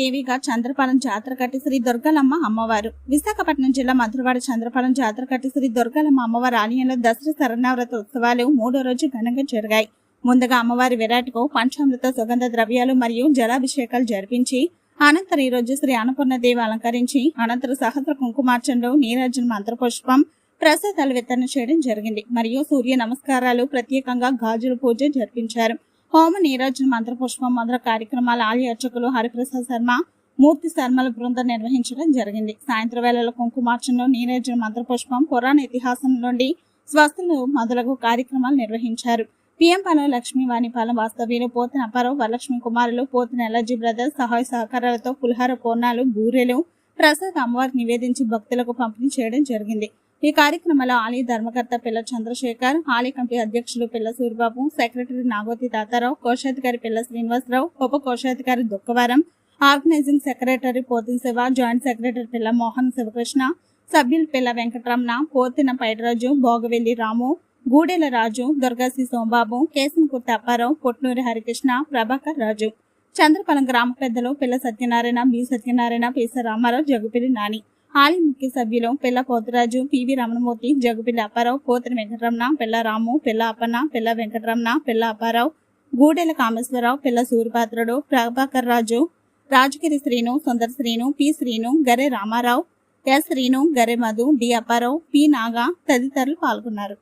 దేవిగా చంద్రపాలెం జాతర కట్టి శ్రీ దుర్గలమ్మ అమ్మవారు. విశాఖపట్నం జిల్లా మధురవాడ చంద్రపాలెం జాతర కట్టి శ్రీ దుర్గలమ్మ అమ్మవారి ఆలయంలో దసరా శరణావ్రత ఉత్సవాలు మూడో రోజు ఘనంగా జరిగాయి. ముందుగా అమ్మవారి విరాట్కు పంచామృత సుగంధ ద్రవ్యాలు మరియు జలాభిషేకాలు జరిపించి అనంతరం ఈ రోజు శ్రీ అన్నపూర్ణదేవి అలంకరించి అనంతరం సహస్ర కుంకుమార్చనలో నీరాజన మంత్రపుష్పం ప్రసాదాలు వితరణ చేయడం జరిగింది. మరియు సూర్య నమస్కారాలు ప్రత్యేకంగా గాజుల పూజ జరిపించారు. హోమ నీరాజన మంత్రపుష్పం మొదల కార్యక్రమాల ఆలయ అర్చకులు హరిప్రసాద్ శర్మ మూర్తి శర్మల బృందం నిర్వహించడం జరిగింది. సాయంత్రం వేళలో కుంకుమార్చనలో నీరాజన మంత్రపుష్పం పురాణ ఇతిహాసం నుండి స్వస్థులు మొదలగు కార్యక్రమాలు నిర్వహించారు. పిఎంపాలెం లక్ష్మీ వాణిపాలెం వాస్తవ్యులు పోతిన అప్పారావు వరలక్ష్మి కుమారులు పోతిన ఎలర్జీ బ్రదర్స్ సహాయ సహకారాలతో పులిహార పూర్ణాలు బూరెలు ప్రసాద్ అమ్మవారికి నివేదించి భక్తులకు పంపిణీ చేయడం జరిగింది. ఈ కార్యక్రమంలో ఆలయ ధర్మకర్త పిల్ల చంద్రశేఖర్ ఆలయ కమిటీ అధ్యక్షులు పిల్ల సూరిబాబు సెక్రటరీ నాగోతి తాతారావు కోశాధికారి పిల్ల శ్రీనివాసరావు ఉప కోశాధికారి Dukkavaram organising secretary Potina Siva joint secretary Pilla Mohan Sivakrishna సభ్యులు పిల్ల వెంకటరమణ పోతిన పైడరాజు భోగవెల్లి రాము గూడెల రాజు దుర్గాసి సోంబాబు కేశంకుర్తి అప్పారావు పొట్నూరి హరికృష్ణ ప్రభాకర్ రాజు. చంద్రపాలెం గ్రామ పెద్దలు పిల్ల సత్యనారాయణ బి సత్యనారాయణ పిస రామారావు జగుపిల్లి నాని. హాలి ముఖ్య సభ్యులు పిల్ల పోతరాజు పివి రమణమూర్తి జగుపిల్ల అప్పారావు పోతిన వెంకటరమణ పిల్ల రాము పిల్ల అప్పన్న పిల్ల వెంకటరమణ పిల్ల Apparao Gudela Kameswararao Pilla Suripatrudu Prabhakar Raju Rajagiri Srinu Sundara Srinu P Srinu Gare Ramarao S Srinu Gare Madhu D Apparao P Naga తదితరులు పాల్గొన్నారు.